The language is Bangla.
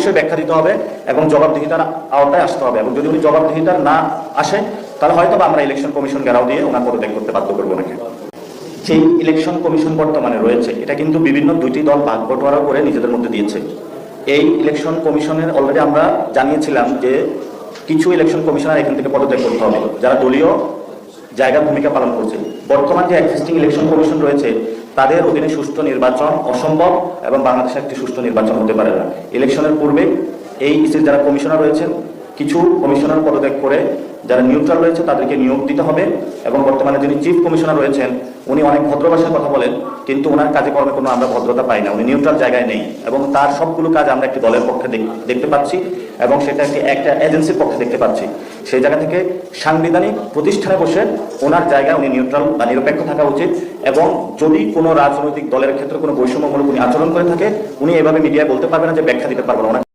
অবশ্যই ব্যাখ্যা দিতে হবে এবং জবাবদিহিতার আওতায় আসতে হবে। এবং যদি উনি জবাবদিহিতার না আসে, তাহলে হয়তো আমরা ইলেকশন কমিশন ঘেরাও দিয়ে ওনার পদত্যাগ করতে বাধ্য করব নাকি? যে ইলেকশন কমিশন বর্তমানে রয়েছে, এটা কিন্তু বিভিন্ন দুইটি দল ভাগ বটোয়ারা করে নিজেদের মধ্যে দিয়েছে। এই ইলেকশন কমিশনের অলরেডি আমরা জানিয়েছিলাম যে কিছু ইলেকশন কমিশনার এখান থেকে পদত্যাগ করতে হবে। যারা দলীয় জায়গার ভূমিকা পালন করছে। বর্তমান যে এক্সিস্টিং ইলেকশন কমিশন রয়েছে তাদের অধীনে সুষ্ঠু নির্বাচন অসম্ভব এবং বাংলাদেশে একটি সুষ্ঠু নির্বাচন হতে পারে না। ইলেকশনের পূর্বে এই ইসির যারা কমিশনার রয়েছেন কিছু কমিশনার পদত্যাগ করে যারা নিউট্রাল রয়েছে তাদেরকে নিয়োগ দিতে হবে এবং বর্তমানে যিনি চিফ কমিশনার রয়েছেন, উনি অনেক ভদ্র ভাষায় কথা বলেন, কিন্তু ওনার কাজে কর্মে কোনো আমরা ভদ্রতা পাই না। উনি নিউট্রাল জায়গায় নেই এবং তার সবগুলো কাজ আমরা একটি দলের পক্ষে দেখতে পাচ্ছি এবং সেটা একটি, একটা এজেন্সির পক্ষে দেখতে পাচ্ছি। সেই জায়গা থেকে সাংবিধানিক প্রতিষ্ঠানে বসে ওনার জায়গায় উনি নিউট্রাল বা নিরপেক্ষ থাকা উচিত এবং যদি কোনো রাজনৈতিক দলের ক্ষেত্রে কোনো বৈষম্যমূলক উনি আচরণ করে থাকে, উনি এভাবে মিডিয়ায় বলতে পারবেন না যে ব্যাখ্যা দিতে পারবেন না।